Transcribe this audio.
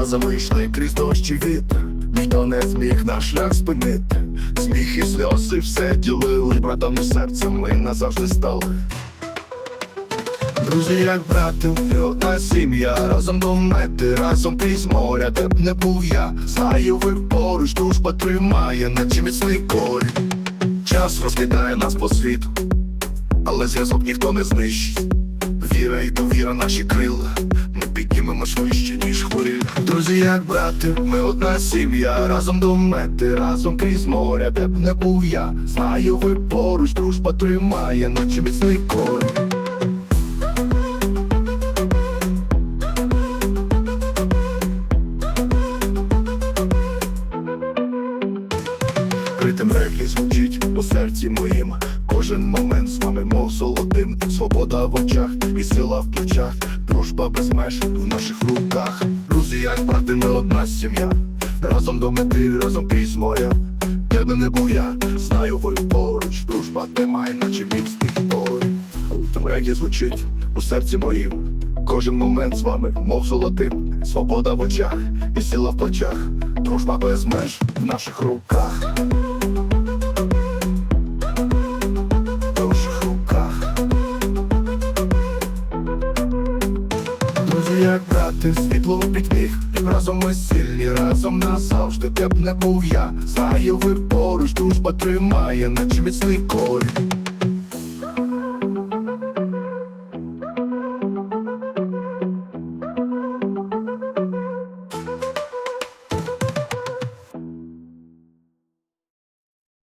разом крізь дощ і вітер. Ніхто не зміг наш шлях спинити. Сміх і сльози все ділили. Братом і серцем ми назавжди стали. Друзі, як брати, одна сім'я. Разом до мети, разом крізь моря. Де б не був я, знаю ви поруч Дружба тримає, наче міцний корінь. Час розкидає нас по світу Але зв'язок ніхто не знищить. Віра і довіра наші крила Ми швидше, ніж хвилі Друзі, як брати, ми одна сім'я. Разом до мети, разом крізь моря Де б не був я, знаю ви поруч Дружба тримає, наче міцний корінь. Критим реплі звучить у серці моїм. Кожен момент з вами, мов золотим. Свобода в очах і сила в плечах Дружба без меж в наших руках. Друзі, як брати, ми одна сім'я. Разом до мети, разом крізь моря Де би не був я, знаю ви поруч. Дружба тримає, наче порі Там регі звучить у серці моїм. Кожен момент з вами, мов золотим. Свобода в очах і сила в плечах. Дружба без меж в наших руках як брати, світло підміг Разом ми сильні, разом назавжди. Де б не був я, знаю ви поруч Дружба тримає, наче міцний корінь